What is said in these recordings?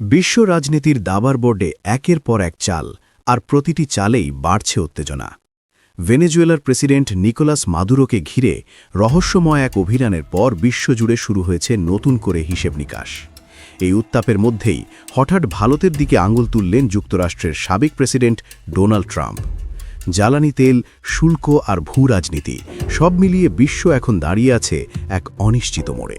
বিশ্ব রাজনীতির দাবার বোর্ডে একের পর এক চাল, আর প্রতিটি চালেই বাড়ছে উত্তেজনা। ভেনেজুয়েলার প্রেসিডেন্ট নিকোলাস মাদুরোকে ঘিরে রহস্যময় এক অভিযানের পর বিশ্বজুড়ে শুরু হয়েছে নতুন করে হিসেব নিকাশ। এই উত্তাপের মধ্যেই হঠাৎ ভারতের দিকে আঙুল তুললেন যুক্তরাষ্ট্রের সাবেক প্রেসিডেন্ট ডোনাল্ড ট্রাম্প। জ্বালানি তেল, শুল্ক আর ভূ রাজনীতি সব মিলিয়ে বিশ্ব এখন দাঁড়িয়ে আছে এক অনিশ্চিত মোড়ে।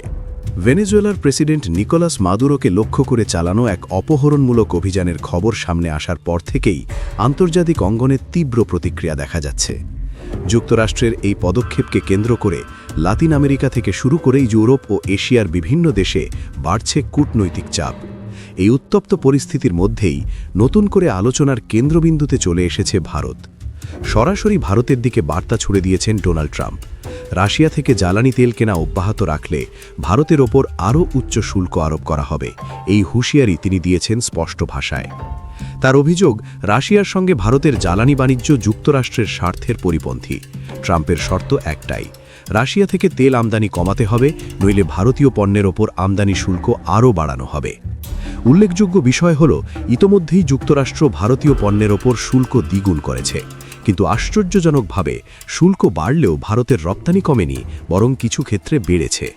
ভেনেজুয়েলার প্রেসিডেন্ট নিকোলাস মাদুরোকে লক্ষ্য করে চালানো এক অপহরণমূলক অভিযানের খবর সামনে আসার পর থেকেই আন্তর্জাতিক অঙ্গনে তীব্র প্রতিক্রিয়া দেখা যাচ্ছে। যুক্তরাষ্ট্রের এই পদক্ষেপকে কেন্দ্র করে লাতিন আমেরিকা থেকে শুরু করেই ইউরোপ ও এশিয়ার বিভিন্ন দেশে বাড়ছে কূটনৈতিক চাপ। এই উত্তপ্ত পরিস্থিতির মধ্যেই নতুন করে আলোচনার কেন্দ্রবিন্দুতে চলে এসেছে ভারত। সরাসরি ভারতের দিকে বার্তা ছুড়ে দিয়েছেন ডোনাল্ড ট্রাম্প। রাশিয়া থেকে জ্বালানি তেল কেনা অব্যাহত রাখলে ভারতের ওপর আরও উচ্চ শুল্ক আরোপ করা হবে। এই হুঁশিয়ারি তিনি দিয়েছেন স্পষ্ট ভাষায়। তার অভিযোগ, রাশিয়ার সঙ্গে ভারতের জ্বালানি বাণিজ্য যুক্তরাষ্ট্রের স্বার্থের পরিপন্থী। ট্রাম্পের শর্ত একটাই, রাশিয়া থেকে তেল আমদানি কমাতে হবে, নইলে ভারতীয় পণ্যের ওপর আমদানি শুল্ক আরও বাড়ানো হবে। উল্লেখযোগ্য বিষয় হল, ইতোমধ্যেই যুক্তরাষ্ট্র ভারতীয় পণ্যের ওপর শুল্ক দ্বিগুণ করেছে। কিন্তু আশ্চর্যজনকভাবে শুল্ক বাড়লেও ভারতের রপ্তানি কমেনি, বরং কিছু ক্ষেত্রে বেড়েছে।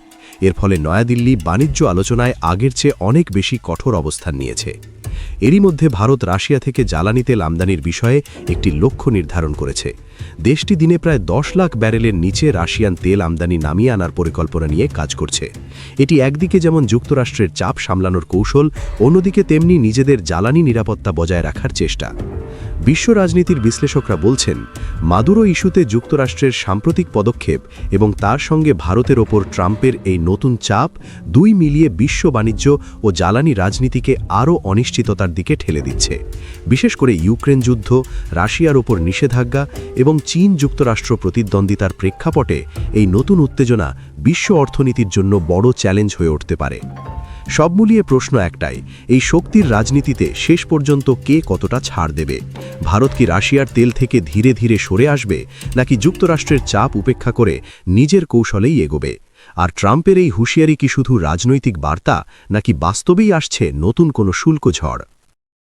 এর ফলে নয়াদিল্লি বাণিজ্য আলোচনায় আগের চেয়ে অনেক বেশি কঠোর অবস্থান নিয়েছে। এরই মধ্যে ভারত রাশিয়া থেকে জ্বালানি তেল আমদানির বিষয়ে একটি লক্ষ্য নির্ধারণ করেছে। দেশটি দিনে প্রায় দশ লাখ ব্যারেলের নিচে রাশিয়ান তেল আমদানি নামিয়ে আনার পরিকল্পনা নিয়ে কাজ করছে। এটি একদিকে যেমন যুক্তরাষ্ট্রের চাপ সামলানোর কৌশল, অন্যদিকে তেমনি নিজেদের জ্বালানি নিরাপত্তা বজায় রাখার চেষ্টা। বিশ্ব রাজনীতির বিশ্লেষকরা বলছেন, মাদুরো ইস্যুতে যুক্তরাষ্ট্রের সাম্প্রতিক পদক্ষেপ এবং তার সঙ্গে ভারতের ওপর ট্রাম্পের এই নতুন চাপ দুই মিলিয়ে বিশ্ব বাণিজ্য ও জ্বালানি রাজনীতিকে আরও অনিশ্চিততার দিকে ঠেলে দিচ্ছে। বিশেষ করে ইউক্রেন যুদ্ধ, রাশিয়ার ওপর নিষেধাজ্ঞা এবং চীন যুক্তরাষ্ট্র প্রতিদ্বন্দ্বিতার প্রেক্ষাপটে এই নতুন উত্তেজনা বিশ্ব অর্থনীতির জন্য বড় চ্যালেঞ্জ হয়ে উঠতে পারে। সব মিলিয়ে প্রশ্ন একটাই, এই শক্তির রাজনীতিতে শেষ পর্যন্ত কে কতটা ছাড় দেবে? ভারত কি রাশিয়ার তেল থেকে ধীরে ধীরে সরে আসবে, নাকি যুক্তরাষ্ট্রের চাপ উপেক্ষা করে নিজের কৌশলেই এগোবে? আর ট্রাম্পের এই হুঁশিয়ারি কি শুধু রাজনৈতিক বার্তা, নাকি বাস্তবেই আসছে নতুন কোনো শুল্ক ঝড়?